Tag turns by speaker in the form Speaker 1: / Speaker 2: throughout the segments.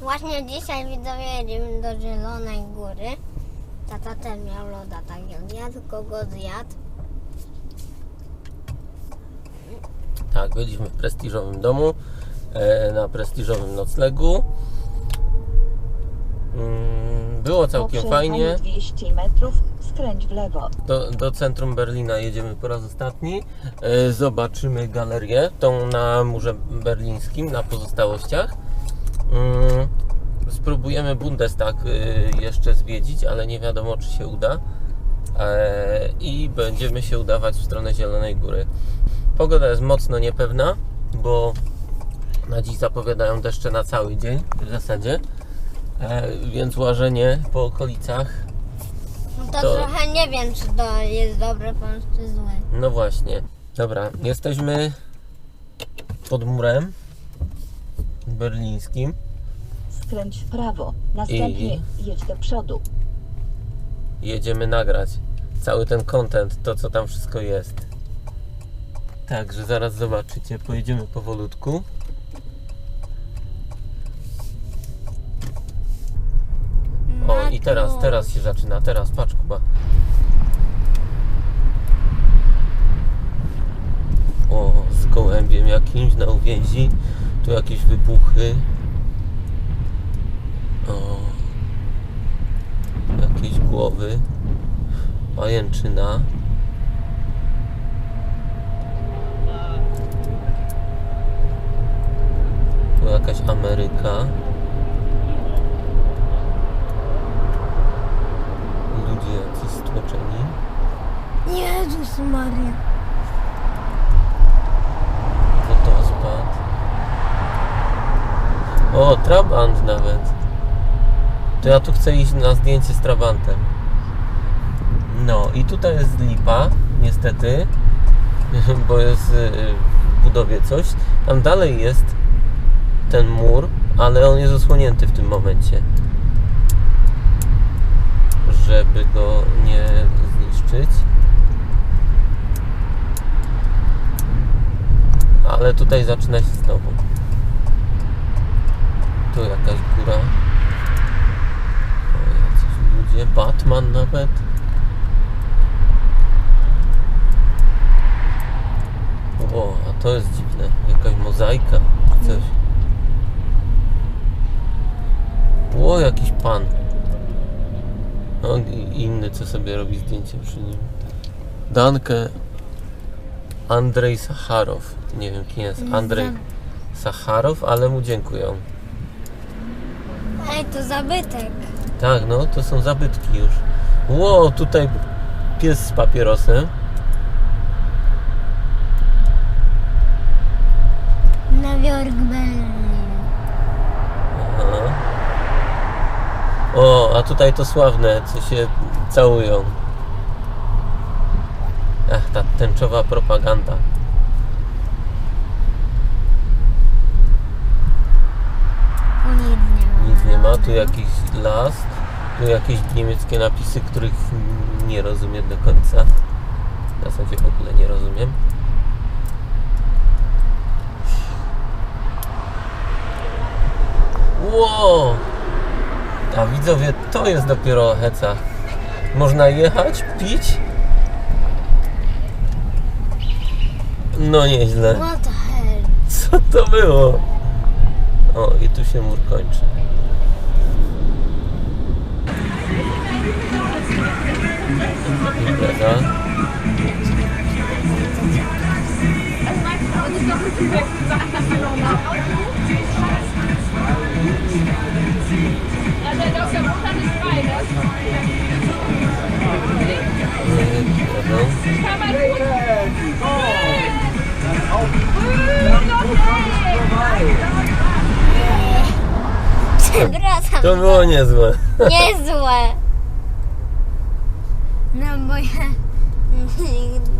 Speaker 1: Właśnie dzisiaj widzowie jedziemy do Zielonej Góry. Tata też miał loda, tak jak ja, tylko go zjadł.
Speaker 2: Tak, byliśmy w prestiżowym domu, e, na prestiżowym noclegu. Mm, Było całkiem fajnie.
Speaker 3: 200 metrów skręć w lewo.
Speaker 2: Do, do centrum Berlina jedziemy po raz ostatni. E, Zobaczymy galerię, tą na murze berlińskim, na pozostałościach. Mm, Spróbujemy Bundestag e, jeszcze zwiedzić, ale nie wiadomo, czy się uda. E, I będziemy się udawać w stronę Zielonej Góry. Pogoda jest mocno niepewna, bo na dziś zapowiadają deszcze na cały dzień w zasadzie. E, Więc łażenie po okolicach
Speaker 1: No to,
Speaker 2: To-
Speaker 1: trochę nie wiem, czy to jest dobre bądź czy złe.
Speaker 2: No właśnie. Dobra, jesteśmy pod murem berlińskim.
Speaker 3: Skręć w prawo. Następnie jedź do przodu.
Speaker 2: Jedziemy nagrać cały ten content, to co tam wszystko jest. Także zaraz zobaczycie, pojedziemy powolutku. O, i teraz, teraz się zaczyna, teraz, patrz Kuba. O, z gołębiem jakimś na uwięzi. Tu jakieś wybuchy. O, jakieś głowy. Pajęczyna. Tu jakaś Ameryka. Ludzie jacyś stłoczeni.
Speaker 1: Jezus Maria.
Speaker 2: Trabant nawet. To ja tu chcę iść na zdjęcie z Trabantem. No i tutaj jest lipa, niestety, bo jest y, w budowie coś. Tam dalej jest ten mur, ale on jest osłonięty w tym momencie. Żeby go nie zniszczyć. Ale tutaj zaczyna się znowu. Tu jakaś góra. O, jacyś ludzie. Batman nawet. O, a to jest dziwne. Jakaś mozaika. Coś. O, jakiś pan. On i inny, co sobie robi zdjęcie przy nim. Dankę Andrzej Sacharow. Nie wiem kim jest Andrzej. Sacharow, ale mu dziękuję.
Speaker 1: Ej, to zabytek.
Speaker 2: Tak, no to są zabytki już. Ło, tutaj pies z papierosem.
Speaker 1: Nowy Jork Berlin.
Speaker 2: Aha. O, a tutaj to sławne, co się całują. Ach, ta tęczowa propaganda.
Speaker 1: O nic nie ma.
Speaker 2: Nic nie ma, tu jakiś las, tu jakieś niemieckie napisy, których nie rozumiem do końca. W zasadzie w ogóle nie rozumiem. Ło! A widzowie, to jest dopiero heca. Można jechać, pić. No nieźle.
Speaker 1: What the hell?
Speaker 2: Co to było? O, i tu się mur kończy. To było niezłe.
Speaker 1: Niezłe. No bo ja nigdy,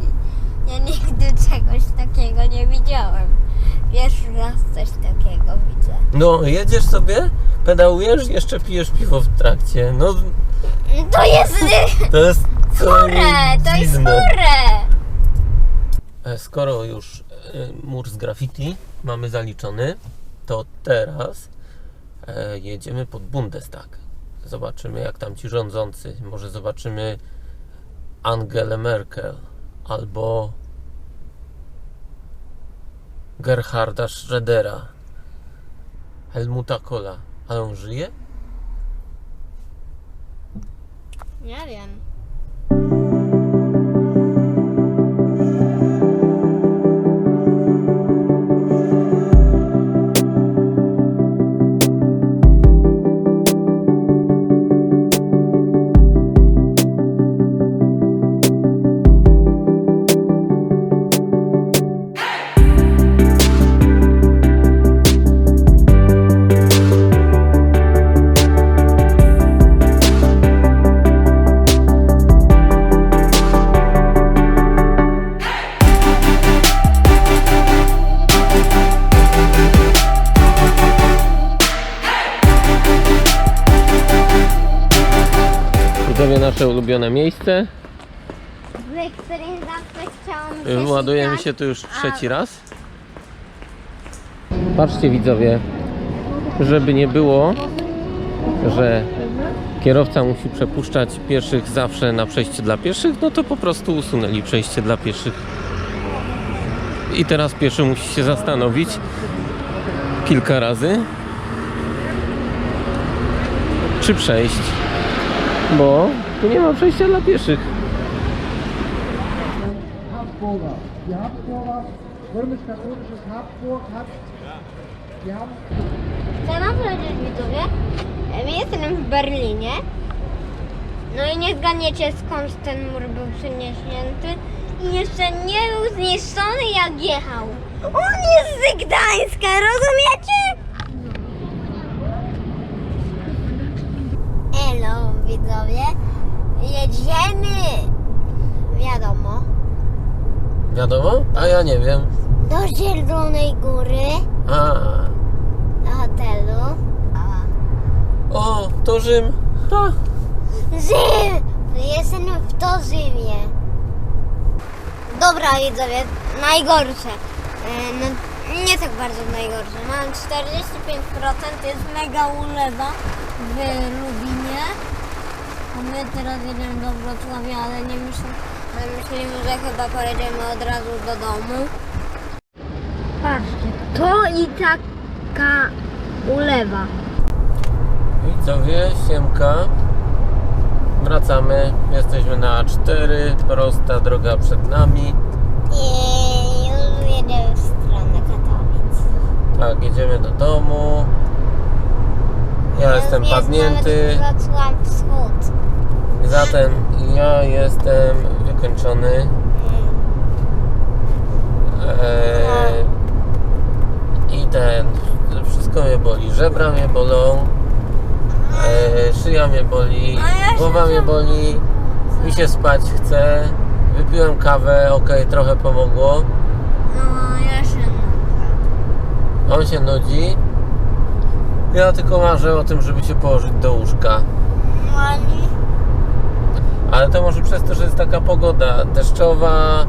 Speaker 1: ja nigdy czegoś takiego nie widziałem. Pierwszy raz coś takiego widzę.
Speaker 2: No, jedziesz sobie, pedałujesz, jeszcze pijesz piwo w trakcie. No,
Speaker 1: To jest
Speaker 2: to jest
Speaker 1: chore, to jest
Speaker 2: dziwne.
Speaker 1: chore.
Speaker 2: E, Skoro już e, mur z graffiti mamy zaliczony, to teraz jedziemy pod Bundestag. Zobaczymy, jak tam ci rządzący. Może zobaczymy Angelę Merkel albo Gerharda Schrödera, Helmuta Kohla. Ale on żyje?
Speaker 1: Nie wiem.
Speaker 2: Ulubione miejsce.
Speaker 1: W którym zawsze chciałam
Speaker 2: Ładujemy się tu już trzeci raz. Patrzcie widzowie, żeby nie było, że kierowca musi przepuszczać pieszych zawsze na przejście dla pieszych, no to po prostu usunęli przejście dla pieszych. I teraz pieszy musi się zastanowić kilka razy, czy przejść, bo tu nie ma przejścia dla pieszych.
Speaker 1: Chcę wam powiedzieć widzowie, my jesteśmy w Berlinie. No i nie zgadniecie skąd ten mur był przeniesięty. I jeszcze nie był zniszczony jak jechał. On jest z Gdańska, rozumiecie? Elo widzowie, jedziemy, wiadomo,
Speaker 2: Wiadomo? A ja nie wiem.
Speaker 1: do Zielonej Góry,
Speaker 2: A,
Speaker 1: do hotelu.
Speaker 2: o, to Rzym. Tak.
Speaker 1: Rzym! Jestem w to Rzymie. Dobra widzowie, najgorsze. E, No, nie tak bardzo najgorsze. Mam 45%, jest mega ulewa w Lubinie. A my teraz jedziemy do Wrocławia, ale nie myślę, ale myślimy, że chyba pojedziemy od razu do domu. Patrzcie, to i taka ulewa.
Speaker 2: Widzowie, siemka. Wracamy. Jesteśmy na A4. Prosta droga przed nami.
Speaker 1: I już jedziemy w stronę Katowic.
Speaker 2: Tak, jedziemy do domu. Ja jestem
Speaker 1: Jest
Speaker 2: padnięty.
Speaker 1: Wrocław Wschód.
Speaker 2: Zatem ja jestem wykończony. Eee, I ten. Wszystko mnie boli. Żebra mnie bolą. Eee, szyja mnie boli. Głowa mnie boli. Mi się spać chce. Wypiłem kawę, ok, trochę pomogło.
Speaker 1: No, ja się nudzę.
Speaker 2: On się nudzi. Ja tylko marzę o tym, żeby się położyć do łóżka.
Speaker 1: No, ani...
Speaker 2: Ale to może przez to, że jest taka pogoda deszczowa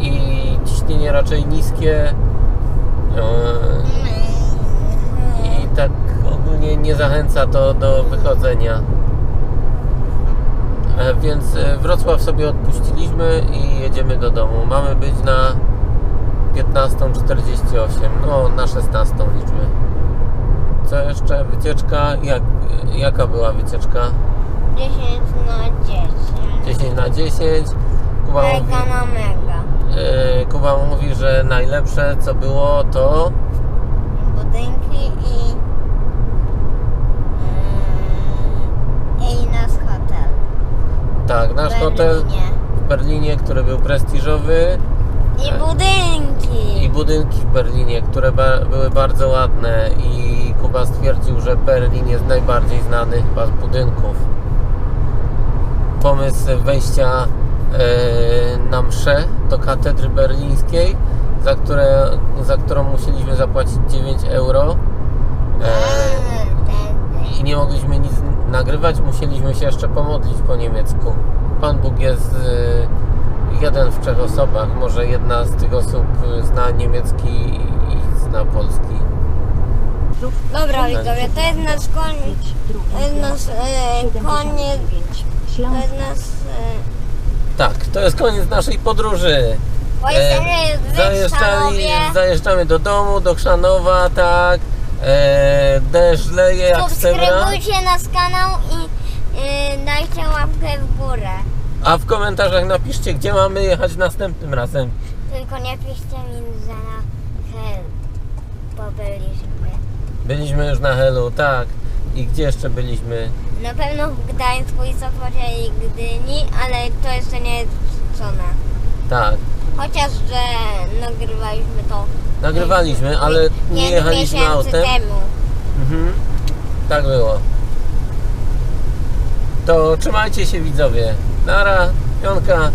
Speaker 2: i ciśnienie raczej niskie. Eee, I tak ogólnie nie zachęca to do wychodzenia. E, Więc e, Wrocław sobie odpuściliśmy i jedziemy do domu. Mamy być na 15.48, no na 16 liczmy. Co jeszcze? Wycieczka? Jak, jaka była wycieczka?
Speaker 1: 10 na 10.
Speaker 2: 10 na 10. Kuba mówi,
Speaker 1: Mega na mega.
Speaker 2: e, Kuba mówi, że najlepsze co było to
Speaker 1: Budynki i... Yy, I nasz hotel.
Speaker 2: tak, nasz hotel w Berlinie, który był prestiżowy
Speaker 1: I budynki.
Speaker 2: i budynki w Berlinie, które ba- były bardzo ładne i Kuba stwierdził, że Berlin jest najbardziej znany chyba z budynków. Pomysł wejścia e, na mszę do katedry berlińskiej, za, które, za którą musieliśmy zapłacić 9 euro. E, i nie mogliśmy nic nagrywać, musieliśmy się jeszcze pomodlić po niemiecku. Pan Bóg jest y, jeden w trzech osobach, może jedna z tych osób zna niemiecki i zna polski.
Speaker 1: Dobra widzowie, to jest nasz jest nasz e, koniec,
Speaker 3: 79.
Speaker 1: to jest. E,
Speaker 2: Tak, to jest koniec naszej podróży.
Speaker 1: W
Speaker 2: zajeżdżali, zajeżdżamy do domu, do Chrzanowa, tak. E, deszcz leje jak.
Speaker 1: Subskrybujcie nasz kanał i e, dajcie łapkę w górę.
Speaker 2: A w komentarzach napiszcie, gdzie mamy jechać następnym razem.
Speaker 1: Tylko nie piszcie mi za hel, bo byliśmy.
Speaker 2: Byliśmy już na Helu, tak. I gdzie jeszcze byliśmy?
Speaker 1: Na pewno w Gdańsku i Sopocie i Gdyni, ale to jeszcze nie jest wrzucone.
Speaker 2: Tak.
Speaker 1: Chociaż, że nagrywaliśmy to
Speaker 2: Nagrywaliśmy, ale nie
Speaker 1: pięć
Speaker 2: jechaliśmy
Speaker 1: miesięcy
Speaker 2: autem.
Speaker 1: temu.
Speaker 2: Mhm. Tak było. To trzymajcie się widzowie. Nara, pionka.